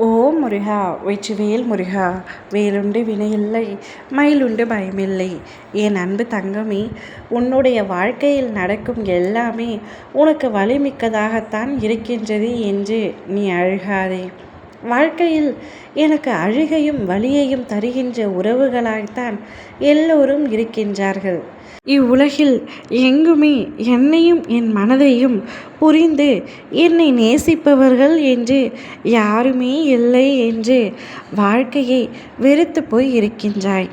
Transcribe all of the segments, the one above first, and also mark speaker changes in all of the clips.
Speaker 1: ஓ முருகா வெற்றிவேல் முருகா வேலுண்டு வினையில்லை மயிலுண்டு பயமில்லை. என் அன்பு தங்கமே உன்னுடைய வாழ்க்கையில் நடக்கும் எல்லாமே உனக்கு வலிமிக்கதாகத்தான் இருக்கின்றது என்று நீ அழுகாதே. வாழ்க்கையில் எனக்கு அழுகையும் வலியையும் தருகின்ற உறவுகளாய்த்தான் எல்லோரும் இருக்கின்றார்கள். இவ்வுலகில் எங்குமே என்னையும் என் மனதையும் புரிந்து என்னை நேசிப்பவர்கள் என்று யாருமே இல்லை என்று வாழ்க்கையை வெறுத்து போய் இருக்கின்றாய்.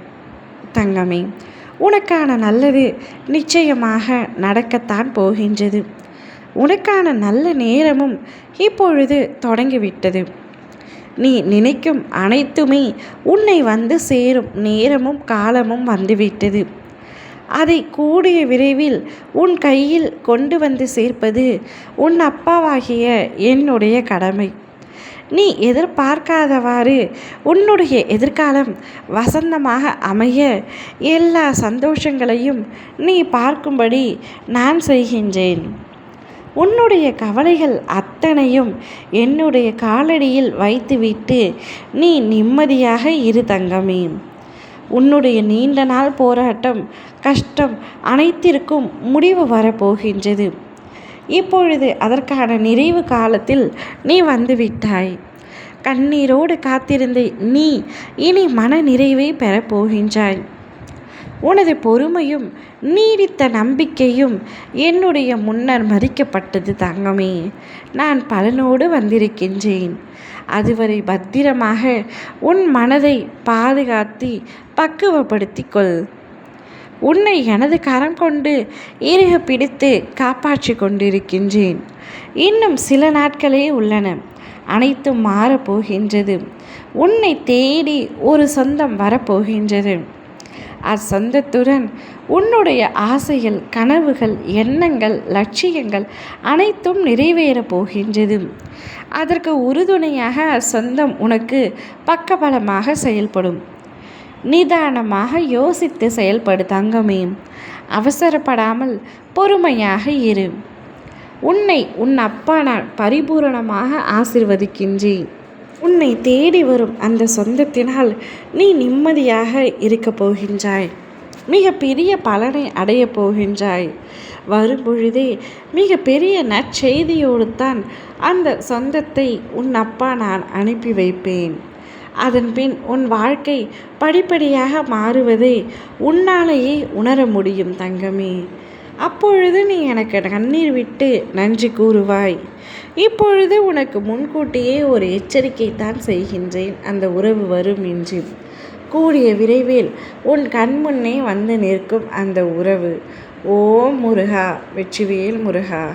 Speaker 1: தங்கமே உனக்கான நல்லது நிச்சயமாக நடக்கத்தான் போகின்றது. உனக்கான நல்ல நேரமும் இப்பொழுது தொடங்கிவிட்டது. நீ நினைக்கும் அனைத்துமே உன்னை வந்து சேரும் நேரமும் காலமும் வந்துவிட்டது. அதை கூடிய விரைவில் உன் கையில் கொண்டு வந்து சேர்ப்பது உன் அப்பாவாகிய என்னுடைய கடமை. நீ எதிர்பார்க்காதவாறு உன்னுடைய எதிர்காலம் வசந்தமாக அமைய எல்லா சந்தோஷங்களையும் நீ பார்க்கும்படி நான் செய்கின்றேன். உன்னுடைய கவலைகள் அத்தனையும் என்னுடைய காலடியில் வைத்துவிட்டு நீ நிம்மதியாக இரு தங்கமே. உன்னுடைய நீண்ட நாள் போராட்டம் கஷ்டம் அனைத்திற்கும் முடிவு வரப்போகின்றது. இப்பொழுது அதற்கான நிறைவு காலத்தில் நீ வந்துவிட்டாய். கண்ணீரோடு காத்திருந்த நீ இனி மன நிறைவை பெறப்போகின்றாய். உனது பொறுமையும் நீடித்த நம்பிக்கையும் என்னுடைய முன்னர் மதிக்கப்பட்டது தங்கமே. நான் பலனோடு வந்திருக்கின்றேன். அதுவரை பத்திரமாக உன் மனதை பாதுகாத்தி பக்குவப்படுத்திக் கொள் உன்னை எனது கரம் கொண்டு இறுக பிடித்து காப்பாற்றி கொண்டிருக்கின்றேன். இன்னும் சில நாட்களே உள்ளன. அனைத்தும் மாறப்போகின்றது உன்னை தேடி ஒரு சொந்தம் வரப்போகின்றது அச்சந்தத்துடன் உன்னுடைய ஆசைகள் கனவுகள் எண்ணங்கள் லட்சியங்கள் அனைத்தும் நிறைவேறப் போகின்றது. அதற்கு உறுதுணையாக அச்சொந்தம் உனக்கு பக்கபலமாக செயல்படும். நிதானமாக யோசித்து செயல்படு தங்கமே. அவசரப்படாமல் பொறுமையாக இரு. உன்னை உன் அப்பா நான் பரிபூரணமாக ஆசிர்வதிக்கின்றேன். உன்னை தேடி வரும் அந்த சொந்தத்தினால் நீ நிம்மதியாக இருக்கப் போகின்றாய். மிக பெரிய பலனை அடையப் போகின்றாய். வரும்பொழுதே மிக பெரிய நற்செய்தியோடு தான் அந்த சொந்தத்தை உன் அப்பா நான் அனுப்பி வைப்பேன். அதன் பின் உன் வாழ்க்கை படிப்படியாக மாறுவதை உன்னாலேயே உணர முடியும் தங்கமே. அப்பொழுது நீ எனக்கு கண்ணீர் விட்டு நன்றி கூறுவாய். இப்பொழுது உனக்கு முன்கூட்டியே ஒரு எச்சரிக்கை தான் செய்கின்றேன். அந்த உறவு வரும் என்று கூடிய விரைவில் உன் கண் முன்னே வந்து நிற்கும் அந்த உறவு. ஓ முருகா வெற்றிவேல் முருகா.